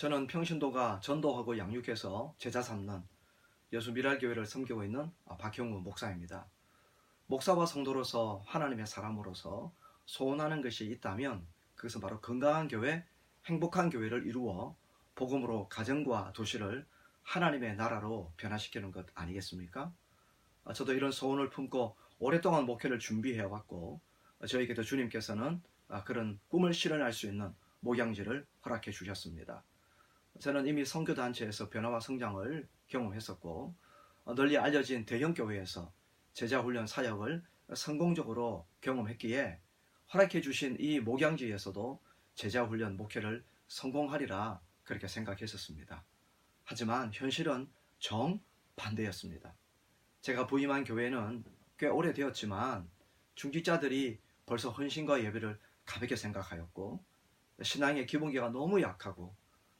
저는 평신도가 전도하고 양육해서 제자 삼는 여수 미랄교회를 섬기고 있는 아, 박형우 목사입니다. 목사와 성도로서 하나님의 사람으로서 소원하는 것이 있다면 그것은 바로 건강한 교회, 행복한 교회를 이루어 복음으로 가정과 도시를 하나님의 나라로 변화시키는 것 아니겠습니까? 아, 저도 이런 소원을 품고 오랫동안 목회를 준비해 왔고 저에게도 주님께서는 아, 그런 꿈을 실현할 수 있는 목양지를 허락해 주셨습니다. 저는 이미 선교단체에서 변화와 성장을 경험했었고 어, 널리 알려진 대형 교회에서 제자 훈련 사역을 성공적으로 경험했기에 허락해 주신 이 목양지에서도 제자 훈련 목회를 성공하리라 그렇게 생각했었습니다. 하지만 현실은 정반대였습니다. 제가 부임한 교회는 꽤 오래되었지만 중직자들이 벌써 헌신과 예배를 가볍게 생각하였고 신앙의 기본기가 너무 약하고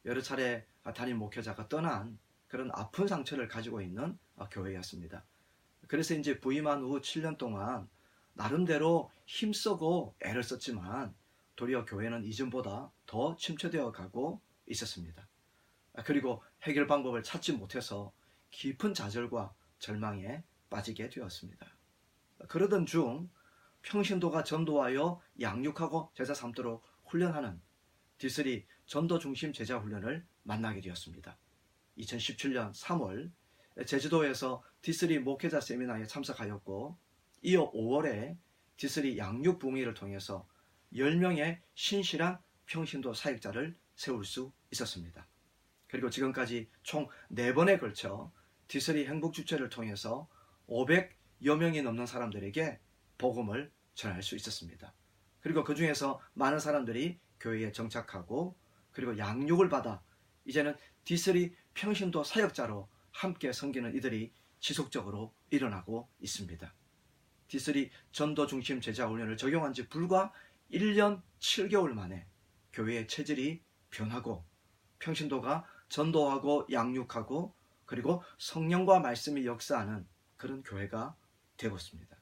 여러 차례 담임 목회자가 떠난 그런 아픈 상처를 가지고 있는 교회였습니다. 그래서 이제 부임한 후 7년 동안 나름대로 힘쓰고 애를 썼지만 도리어 교회는 이전보다 더 침체되어 가고 있었습니다. 그리고 해결 방법을 찾지 못해서 깊은 좌절과 절망에 빠지게 되었습니다. 그러던 중 평신도가 전도하여 양육하고 제자 삼도록 훈련하는 디스리 전도 중심 제자 훈련을 만나게 되었습니다. 2017년 3월 제주도에서 디스리 목회자 세미나에 참석하였고 이어 5월에 디스리 양육 붕의를 통해서 10명의 신실한 평신도 사역자를 세울 수 있었습니다. 그리고 지금까지 총 4번에 걸쳐 디스리 행복 주체를 통해서 500여 명이 넘는 사람들에게 복음을 전할 수 있었습니다. 그리고 그 중에서 많은 사람들이 교회에 정착하고 그리고 양육을 받아 이제는 디스리 평신도 사역자로 함께 섬기는 이들이 지속적으로 일어나고 있습니다. 디스리 전도 중심 제자 훈련을 적용한 지 불과 1년 7개월 만에 교회의 체질이 변하고 평신도가 전도하고 양육하고 그리고 성령과 말씀이 역사하는 그런 교회가 되고 있습니다.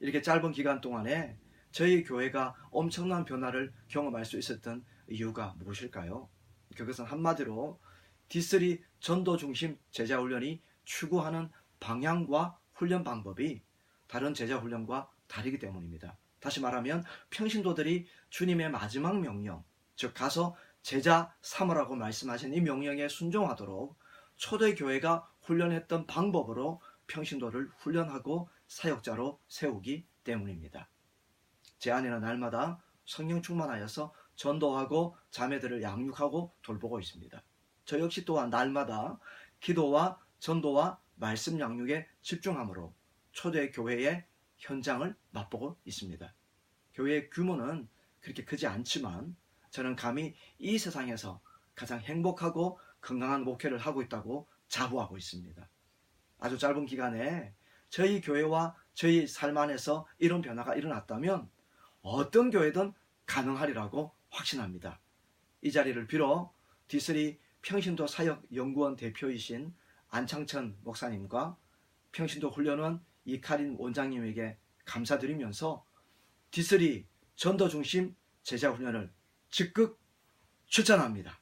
이렇게 짧은 기간 동안에 저희 교회가 엄청난 변화를 경험할 수 있었던 이유가 무엇일까요? 그것은 한마디로 D3 전도 중심 제자 훈련이 추구하는 방향과 훈련 방법이 다른 제자 훈련과 다르기 때문입니다. 다시 말하면 평신도들이 주님의 마지막 명령, 즉 가서 제자 삼으라고 말씀하신 이 명령에 순종하도록 초대 교회가 훈련했던 방법으로 평신도를 훈련하고 사역자로 세우기 때문입니다. 제 아내는 날마다 성령 충만하여서 전도하고 자매들을 양육하고 돌보고 있습니다. 저 역시 또한 날마다 기도와 전도와 말씀 양육에 집중함으로 초대 교회의 현장을 맛보고 있습니다. 교회의 규모는 그렇게 크지 않지만 저는 감히 이 세상에서 가장 행복하고 건강한 목회를 하고 있다고 자부하고 있습니다. 아주 짧은 기간에 저희 교회와 저희 삶 안에서 이런 변화가 일어났다면 어떤 교회든 가능하리라고 확신합니다. 이 자리를 빌어 디스리 평신도 사역 연구원 대표이신 안창천 목사님과 평신도 훈련원 이카린 원장님에게 감사드리면서 디스리 전도 중심 제자 훈련을 적극 추천합니다.